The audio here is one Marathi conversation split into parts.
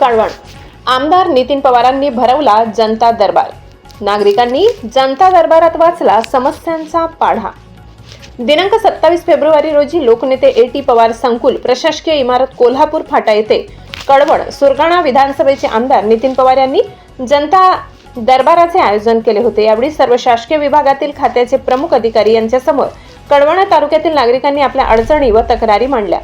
कळवण. आमदार नितीन पवारांनी भरवला जनता दरबार. नागरिकांनी जनता दरबारात वाचला समस्यांचा पाढा. दिनांक सत्तावीस फेब्रुवारी रोजी लोकनेते ए टी पवार संकुल प्रशासकीय इमारत कोल्हापूर फाटा येथे. कळवण सुरगाणा विधानसभेचे आमदार नितीन पवार यांनी जनता दरबाराचे आयोजन केले होते. यावेळी सर्व शासकीय विभागातील खात्याचे प्रमुख अधिकारी यांच्यासमोर कळवण तालुक्यातील नागरिकांनी आपल्या अडचणी व तक्रारी मांडल्या.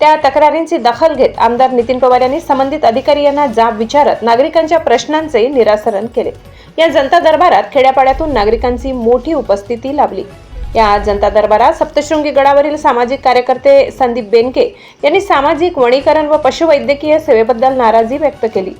त्या तक्रारींची दखल घेत आमदार नितीन पवार यांनी संबंधित अधिकारी यांना जाब विचारत नागरिकांच्या प्रश्नांचे निरासरण केले. या जनता दरबारात खेड्यापाड्यातून नागरिकांची मोठी उपस्थिती लाभली. या जनता दरबारात सप्तशृंगी गडावरील सामाजिक कार्यकर्ते संदीप बेनके यांनी सामाजिक वनीकरण व पशुवैद्यकीय सेवेबद्दल नाराजी व्यक्त केली.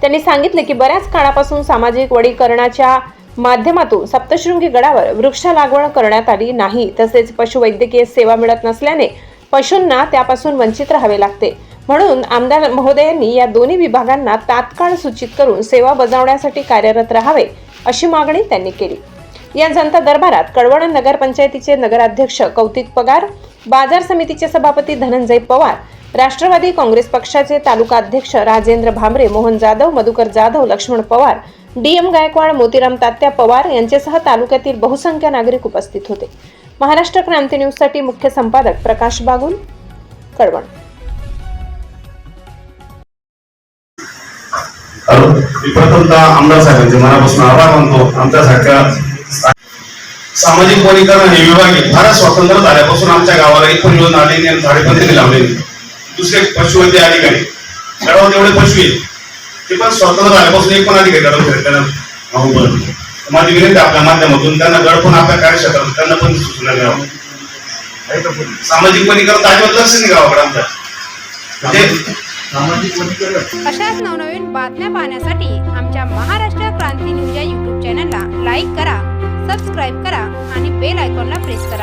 त्यांनी सांगितले की बऱ्याच काळापासून सामाजिक वडीकरणाच्या माध्यमातून सप्तशृंगी गडावर वृक्ष लागवड करण्यात आली नाही तसेच पशुवैद्यकीय सेवा मिळत नसल्याने पशूंना त्यापासून वंचित राहावे लागते. म्हणून आमदार महोदयांनी या दोन्ही विभागांना तात्काळ सूचित करून सेवा बजावण्यासाठी कार्यरत राहावे अशी मागणी त्यांनी केली. या जनता दरबारात कळवण नगरपंचायतीचे नगराध्यक्ष कौतिक पगार बाजार समितीचे सभापती धनंजय पवार राष्ट्रवादी काँग्रेस पक्षाचे तालुका अध्यक्ष राजेंद्र भांबरे मोहन जाधव मधुकर जाधव लक्ष्मण पवार डीएम गायकवाड मोतीराम तात्या पवार यांच्यासह तालुक्यातील बहुसंख्य नागरिक उपस्थित होते. महाराष्ट्र क्रांती न्यूजसाठी मुख्य संपादक प्रकाश बागुल कळवण. मी प्रथमतः आमदार साहेबांचे मनापासून आभार मानतो. आमच्यासारख्या सामाजिक वनीकरण हे विभाग आहे फारच स्वातंत्र्य झाल्यापासून आमच्या गावाला एक पण योजना आलेली आणि झाडेबंदी लावलेली. दुसरे पशुवैद्य अधिकारी. गडावर जेवढे पशु आहेत. ते पण स्वातंत्र्य झाल्यापासून एक पण अधिकारी फिरताना अहो, बरं. माझी विनंती आपल्या माध्यमातून त्यांना गड पण आपल्या कार्यक्षेत्रात त्यांना पण सूचना द्यावं. सामाजिक वनीकरण अजिबात लक्ष नाही गावाकडे आमच्या म्हणजे अशाच नवनवीन बातम्या पाहण्यासाठी आमच्या महाराष्ट्र क्रांती न्यूज या यूट्यूब चॅनलला लाईक करा सबस्क्राईब करा आणि बेल आयकॉनला प्रेस करा.